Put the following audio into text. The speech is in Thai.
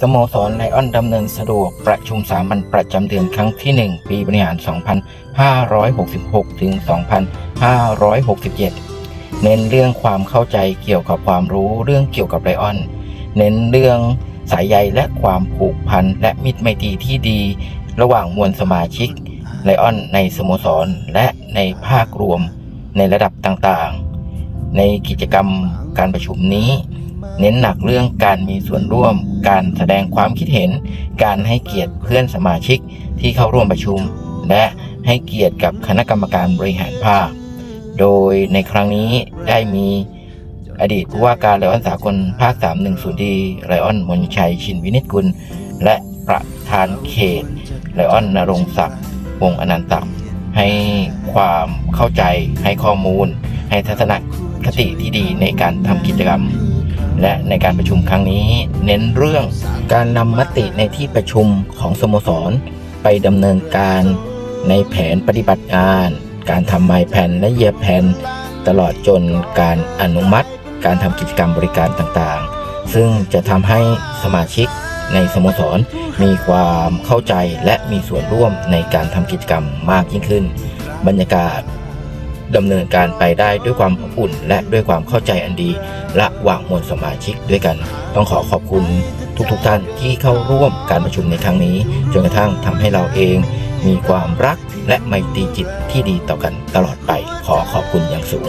สโมสรไลออนดำเนินสะดวกประชุมสามัญประจำเดือนครั้งที่ 1 ปีบริหาร 2566 ถึง 2567 เน้นเรื่องความเข้าใจเกี่ยวกับความรู้เรื่องเกี่ยวกับไลออน เน้นเรื่องสายใยและความผูกพันและมิตรไมตรีที่ดี ระหว่างมวลสมาชิกไลออนในสโมสรและในภาครวมในระดับต่างๆ ในกิจกรรมการประชุมนี้ เน้นหนักเรื่องการมีส่วนร่วม การแสดงความคิดเห็น การให้เกียรติเพื่อนสมาชิกที่เข้าร่วมประชุม และให้เกียรติกับคณะกรรมการบริหารภาค โดยในครั้งนี้ได้มีอดีตผู้ว่าการไลออนสากลภาค 310 ดีไลออนมนชัยชินวินิจกุล และประธานเขตไลออนนรงศักดิ์วงอนันตะให้ความเข้าใจให้ข้อมูล ให้ทัศนคติที่ดีในการทำกิจกรรม และในการประชุมครั้งนี้ เน้นเรื่องการนำมติในที่ประชุมของสโมสร ไปดำเนินการในแผนปฏิบัติงาน การทำไมแผนและเยียแผนตลอดจนการอนุมัติ การทำกิจกรรมบริการต่างๆ ซึ่งจะทำให้สมาชิกในสโมสรมีความเข้าใจและมีส่วนร่วมในการทำกิจกรรมมากยิ่งขึ้น บรรยากาศ ดำเนินการไปได้ด้วยความอบอุ่น และด้วยความเข้าใจอันดีระหว่างมวลสมาชิกด้วยกัน ต้องขอขอบคุณทุกๆทท่านที่เข้าร่วมการประชุมในครั้งนี้ จนกระทั่งทำให้เราเอง มีความรักและไมตรีจิตที่ดีต่อกันตลอดไป ขอขอบคุณอย่างสูง